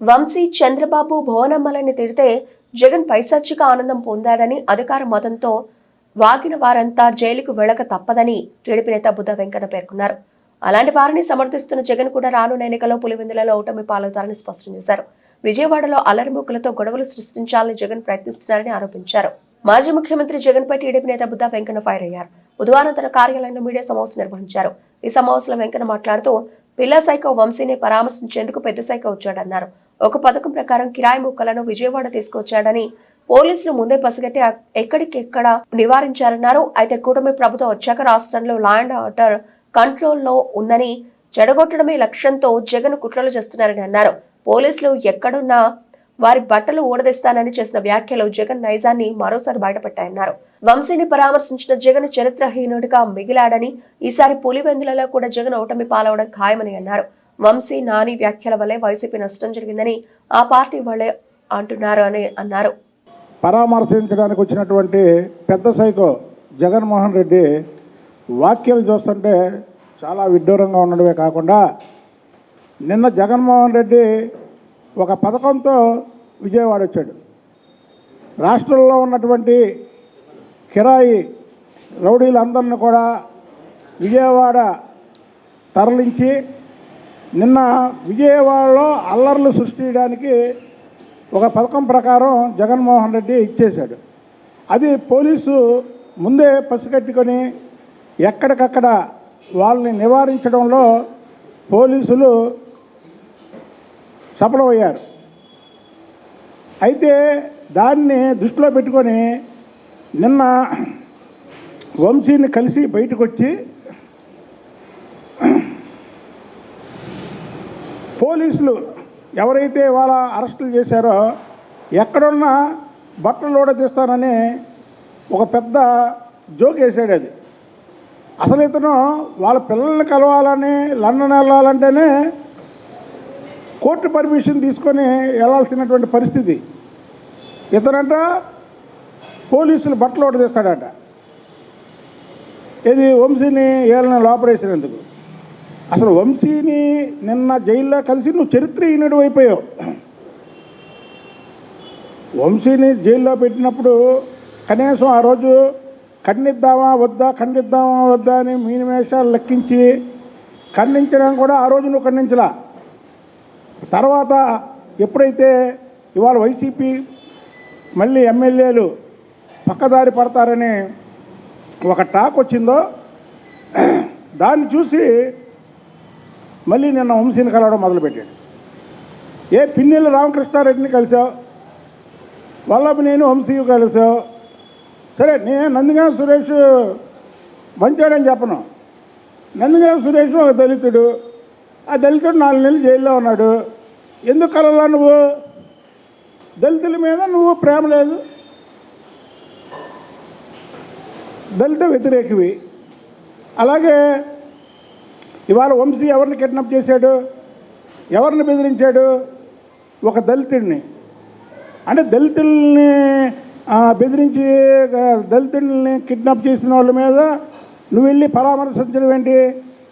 వంశీ చంద్రబాబు భువనమ్మలని తిడితే జగన్ పైశాచిక ఆనందం పొందాడని అధికార మతంతో వాగిన వారంతా జైలుకు వెళ్ళక తప్పదని టీడీపీ నేత బుద్ధ వెంకన్న పేర్కొన్నారు. అలాంటి వారిని సమర్థిస్తున్న జగన్ కూడా రానున్న ఎన్నికల్లో పులివెందులలో ఓటమి పాలవుతారని స్పష్టం చేశారు. విజయవాడలో అల్లరిముక్కలతో గొడవలు సృష్టించాలని జగన్ ప్రయత్నిస్తున్నారని ఆరోపించారు. మాజీ ముఖ్యమంత్రి జగన్ పై టీడీపీ నేత బుద్ధ వెంకన్న ఫైర్ అయ్యారు. బుధవారం తన కార్యాలయంలో మీడియా సమావేశం నిర్వహించారు. ఈ సమావేశంలో వెంకన్న మాట్లాడుతూ పిల్లాసైకో వంశీని పరామర్శించేందుకు పెద్ద సైకో వచ్చాడన్నారు. ఒక పథకం ప్రకారం కిరాయి ముక్కలను విజయవాడ తీసుకొచ్చాడని పోలీసులు ముందే పసిగట్టి ఎక్కడికెక్కడ నివారించారన్నారు. అయితే కూటమి ప్రభుత్వం వచ్చాక రాష్ట్రంలో లా అండ్ ఆర్డర్ కంట్రోల్లో ఉందని చెడగొట్టడమే లక్ష్యంతో జగన్ కుట్రలు చేస్తున్నారని అన్నారు. పోలీసులు ఎక్కడున్నా వారి బట్టలు ఊడదీస్తానని చేసిన వ్యాఖ్యలు జగన్ నైజాన్ని మరోసారి బయటపెట్టాయన్నారు. వంశీని పరామర్శించిన జగన్ చరిత్రహీనుడిగా మిగిలాడని ఈసారి పులివెందులలో కూడా జగన్ ఓటమి పాలవడం ఖాయమని అన్నారు. వంశీ నాని వ్యాఖ్యల వల్లే వైసీపీ నష్టం జరిగిందని ఆ పార్టీ వాళ్ళే అంటున్నారు అని అన్నారు. పరామర్శించడానికి వచ్చినటువంటి పెద్ద సైకో జగన్మోహన్ రెడ్డి వాక్యాలు చూస్తుంటే చాలా విడ్డూరంగా ఉండడమే కాకుండా నిన్న జగన్మోహన్ రెడ్డి ఒక పథకంతో విజయవాడ వచ్చాడు. రాష్ట్రంలో ఉన్నటువంటి కిరాయి రౌడీలందరిని కూడా విజయవాడ తరలించి నిన్న విజయవాడలో అల్లర్లు సృష్టించడానికి ఒక పథకం ప్రకారం జగన్మోహన్ రెడ్డి ఇచ్చేశాడు. అది పోలీసు ముందే పసిగట్టుకొని ఎక్కడికక్కడ వాళ్ళని నివారించడంలో పోలీసులు సఫలమయ్యారు. అయితే దాన్ని దృష్టిలో పెట్టుకొని నిన్న వంశీని కలిసి బయటకు వచ్చి పోలీసులు ఎవరైతే వాళ్ళ అరెస్టులు చేశారో ఎక్కడున్నా బట్టలు తీస్తానని ఒక పెద్ద జోక్ వేసాడు అది. అసలు ఇతను వాళ్ళ పిల్లల్ని కలవాలని లండన్ వెళ్ళాలంటేనే కోర్టు పర్మిషన్ తీసుకొని వెళ్ళాల్సినటువంటి పరిస్థితి. ఇతనంట పోలీసులు బట్టలు ఒకటి తీస్తాడట. ఇది వంశీని ఏళ్ళని లోపరేసినందుకు అసలు వంశీని నిన్న జైల్లో కలిసి నువ్వు చరిత్రహీనుడు అయిపోయావు. వంశీని జైల్లో పెట్టినప్పుడు కనీసం ఆ రోజు ఖండిద్దామా వద్దా ఖండిద్దామా వద్దా అని మీనిమేషాలు లెక్కించి ఖండించడం కూడా ఆ రోజు నువ్వు ఖండించలా. తర్వాత ఎప్పుడైతే ఇవాళ వైసీపీ మళ్ళీ ఎమ్మెల్యేలు పక్కదారి పడతారని ఒక టాక్ వచ్చిందో దాన్ని చూసి మళ్ళీ నిన్న వంశీని కలవడం మొదలుపెట్టాడు. ఏ పిన్నెల రామకృష్ణారెడ్డిని కలిసావు? వల్లభ నేను వంశీ కలిసావు. సరే నేను నందిగా సురేష్ మంచోడని చెప్పను. నందిగా సురేష్ ఒక దళితుడు. ఆ దళితుడు నాలుగు నెలలు జైల్లో ఉన్నాడు. ఎందుకు కలలా నువ్వు? దళితుల మీద నువ్వు ప్రేమ లేదు. దళిత వ్యతిరేకివి. అలాగే ఇవాళ వంశీ ఎవరిని కిడ్నాప్ చేశాడు? ఎవరిని బెదిరించాడు? ఒక దళితుడిని. అంటే దళితుల్ని బెదిరించి దళితుల్ని కిడ్నాప్ చేసిన వాళ్ళ మీద నువ్వు వెళ్ళి పరామర్శించడం ఏంటి?